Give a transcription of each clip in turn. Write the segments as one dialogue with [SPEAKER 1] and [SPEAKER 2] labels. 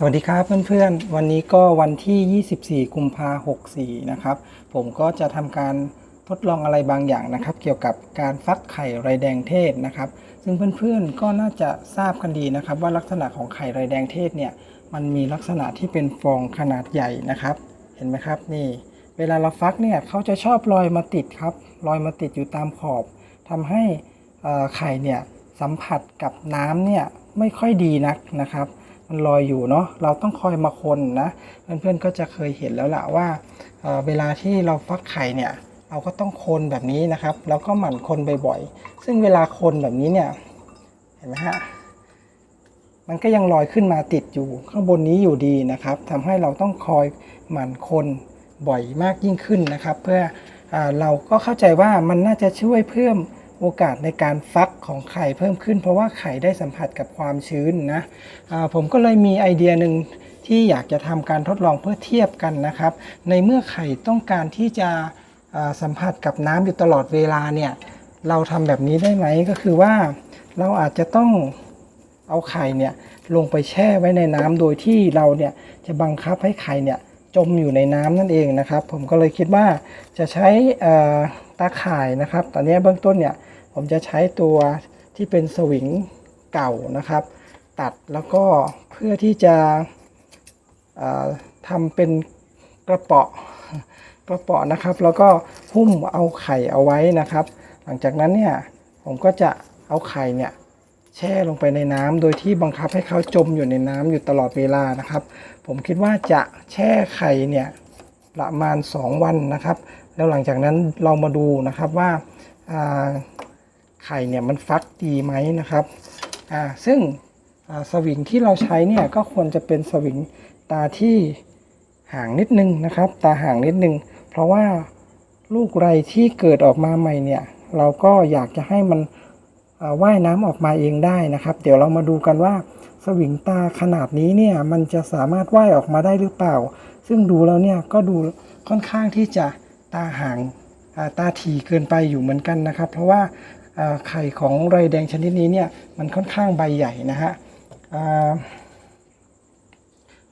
[SPEAKER 1] สวัสดีครับเพื่อนๆ วันนี้ก็วันที่ 24 กุมภา64นะครับ ผมก็จะทำการทดลองอะไรบางอย่างนะครับ เกี่ยวกับการฟักไข่ไรแดงเทศนะครับ ซึ่งเพื่อนๆ ก็น่าจะทราบกันดีนะครับ ว่าลักษณะของไข่ไรแดงเทศเนี่ย มันมีลักษณะที่เป็นฟองขนาดใหญ่นะครับ เห็นไหมครับนี่ เวลาเราฟักเนี่ยเขาจะชอบลอยมาติดครับ ลอยมาติดอยู่ตามขอบทำให้ไข่เนี่ยสัมผัสกับน้ำเนี่ยไม่ค่อยดีนักนะครับ มันลอยอยู่เนาะเราต้องคอยมาคนนะเพื่อนๆก็จะเคยเห็นแล้วล่ะว่าเเวลาที่เราฟักไข่เนี่ยเราก็ต้องคนแบบนี้นะครับ แล้วก็หมั่นคนบ่อยๆ ซึ่งเวลาคนแบบนี้เนี่ยเห็นไหมฮะมันก็ยังลอยขึ้นมาติดอยู่ข้างบนนี้อยู่ดีนะครับทำให้เราต้องคอยหมั่นคนบ่อยมากยิ่งขึ้นนะครับ เพื่ออเราก็เข้าใจว่ามันน่าจะช่วยเพิ่ม โอกาสในการฟักของไข่เพิ่มขึ้น เพราะว่าไข่ได้สัมผัสกับความชื้นนะผมก็เลยมีไอเดียหนึ่งที่อยากจะทำการทดลองเพื่อเทียบกันนะครับ ในเมื่อไข่ต้องการที่จะสัมผัสกับน้ำอยู่ตลอดเวลาเนี่ยเราทำแบบนี้ได้ไหมก็คือว่าเราอาจจะต้องเอาไข่เนี่ยลงไปแช่ไว้ในน้ำโดยที่เราเนี่ยจะบังคับให้ไข่เนี่ยจมอยู่ในน้ำนั่นเองนะครับ ผมก็เลยคิดว่าจะใช้ตาข่ายนะครับ ตอนนี้เบื้องต้นเนี่ย ผมจะใช้ตัวที่เป็นสวิงเก่านะครับ ตัดแล้วก็เพื่อที่จะทำเป็นกระเปาะกระเปาะนะครับ แล้วก็หุ้มเอาไข่เอาไว้นะครับ หลังจากนั้นเนี่ยผมก็จะเอาไข่เนี่ยแช่ลงไปในน้ำโดยที่บังคับให้เขาจมอยู่ในน้ำอยู่ตลอดเวลานะครับ ผมคิดว่าจะแช่ไข่เนี่ยประมาณ 2 วันนะครับ แล้วหลังจากนั้นเรามาดูนะครับว่า ไข่เนี่ยมันฟักดีไหมนะครับอ่าซึ่งสวิงที่เราใช้เนี่ยก็ควรจะเป็นสวิงตาที่ห่างนิดนึงนะครับ ตาห่างนิดนึง เพราะว่าลูกไรที่เกิดออกมาใหม่เนี่ย เราก็อยากจะให้มันว่ายน้ำออกมาเองได้นะครับ เดี๋ยวเรามาดูกันว่าสวิงตาขนาดนี้เนี่ยมันจะสามารถว่ายออกมาได้หรือเปล่า ซึ่งดูแล้วเนี่ยก็ดูค่อนข้างที่จะตาห่างตาถี่เกินไปอยู่เหมือนกันนะครับ เพราะว่า ไข่ของไรแดงชนิดนี้เนี่ยมันค่อนข้างใบใหญ่นะฮะ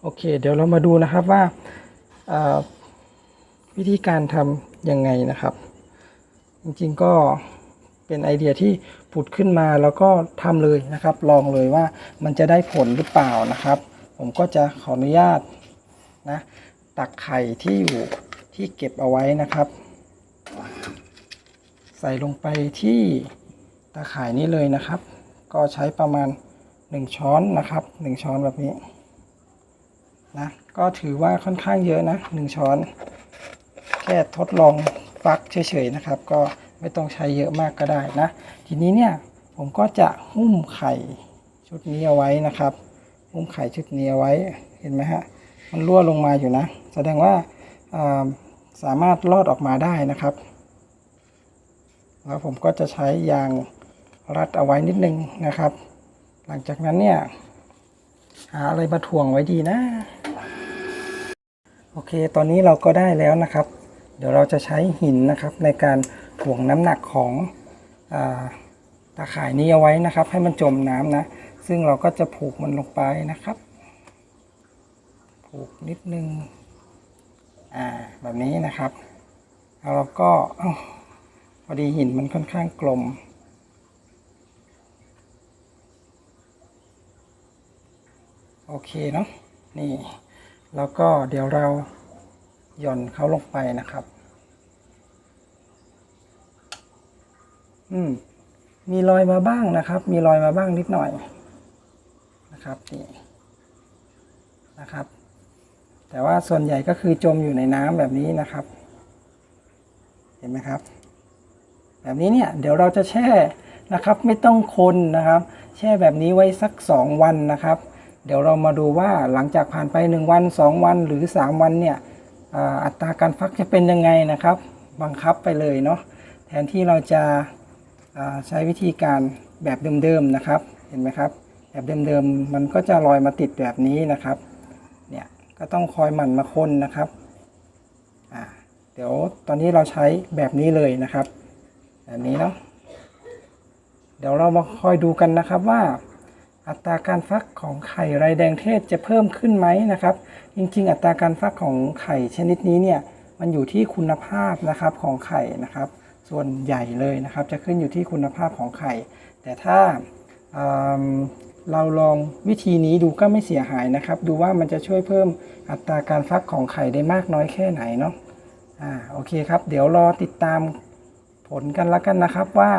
[SPEAKER 1] โอเค เดี๋ยวเรามาดูนะครับว่าวิธีการทำยังไงนะครับ จริงๆก็เป็นไอเดียที่ผุดขึ้นมาแล้วก็ทำเลยนะครับ ลองเลยว่ามันจะได้ผลหรือเปล่านะครับ ผมก็จะขออนุญาตนะตักไข่ที่อยู่ที่เก็บเอาไว้นะครับ ส่ลงไปที่ตาข่ายนี้เลยนะครับ ก็ใช้ประมาณ 1 ช้อนนะครับ 1 ช้อนแบบนี้นะก็ถือว่าค่อนข้างเยอะนะ 1 ช้อน แค่ทดลองฟักเฉยๆนะครับ ก็ไม่ต้องใช้เยอะมากก็ได้นะ ทีนี้เนี่ยผมก็จะหุ้มไข่ชุดนี้เอาไว้นะครับ หุ้มไข่ชุดนี้เอาไว้เห็นไหมฮะมันรั่วลงมาอยู่นะ แสดงว่าอ่าสามารถรอดออกมาได้นะครับ แล้วผมก็จะใช้ยางรัดเอาไว้นิดนึงนะครับ หลังจากนั้นเนี่ยหาอะไรมาถ่วงไว้ดีนะ โอเค ตอนนี้เราก็ได้แล้วนะครับ เดี๋ยวเราจะใช้หินนะครับ ในการถ่วงน้ำหนักของอตาข่ายนี้เอาไว้นะครับ ให้มันจมน้ำนะ ซึ่งเราก็จะผูกมันลงไปนะครับ ผูกนิดนึง อ่า แบบนี้นะครับ แล้วเราก็ พอดีหินมันค่อนข้างกลม โอเคเนาะนี่ แล้วก็เดี๋ยวเราหย่อนเขาลงไปนะครับ อืม มีรอยมาบ้างนะครับ มีรอยมาบ้างนิดหน่อยนะครับนี่นะครับ แต่ว่าส่วนใหญ่ก็คือจมอยู่ในน้ำแบบนี้นะครับ เห็นไหมครับ แบบนี้เนี่ยเดี๋ยวเราจะแช่นะครับไม่ต้องคนนะครับ แช่แบบนี้ไว้สัก 2 วันนะครับ เดี๋ยวเรามาดูว่าหลังจากผ่านไป 1 วัน 2 วันหรือ 3 วันเนี่ยอัตราการฟักจะเป็นยังไงนะครับ บังคับไปเลยเนาะแทนที่เราจะาใช้วิธีการแบบเดิมๆนะครับ เห็นไหมครับ แบบเดิมๆมันก็จะลอยมาติดแบบนี้นะครับเนี่ยก็ต้องคอยหมั่นมาคนนะครับเดี๋ยวตอนนี้เราใช้แบบนี้เลยนะครับ แบบนี้เนาะเดี๋ยวเรามาคอยดูกันนะครับว่า อัตราการฟักของไข่ไรแดงเทศจะเพิ่มขึ้นไหมนะครับ จริง ๆ อัตราการฟักของไข่ชนิดนี้เนี่ยมันอยู่ที่คุณภาพนะครับของไข่นะครับ ส่วนใหญ่เลยนะครับ จะขึ้นอยู่ที่คุณภาพของไข่ แต่ถ้าเเราลองวิธีนี้ดูก็ไม่เสียหายนะครับ ดูว่ามันจะช่วยเพิ่มอัตราการฟักของไข่ได้มากน้อยแค่ไหนเนาะอ่าโอเคครับ เดี๋ยวรอติดตาม ผลกันแล้วกันนะครับว่า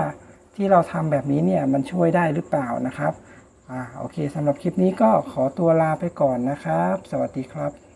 [SPEAKER 1] ที่เราทำแบบนี้เนี่ยมันช่วยได้หรือเปล่านะครับอ่าโอเคสำหรับคลิปนี้ก็ขอตัวลาไปก่อนนะครับ สวัสดีครับ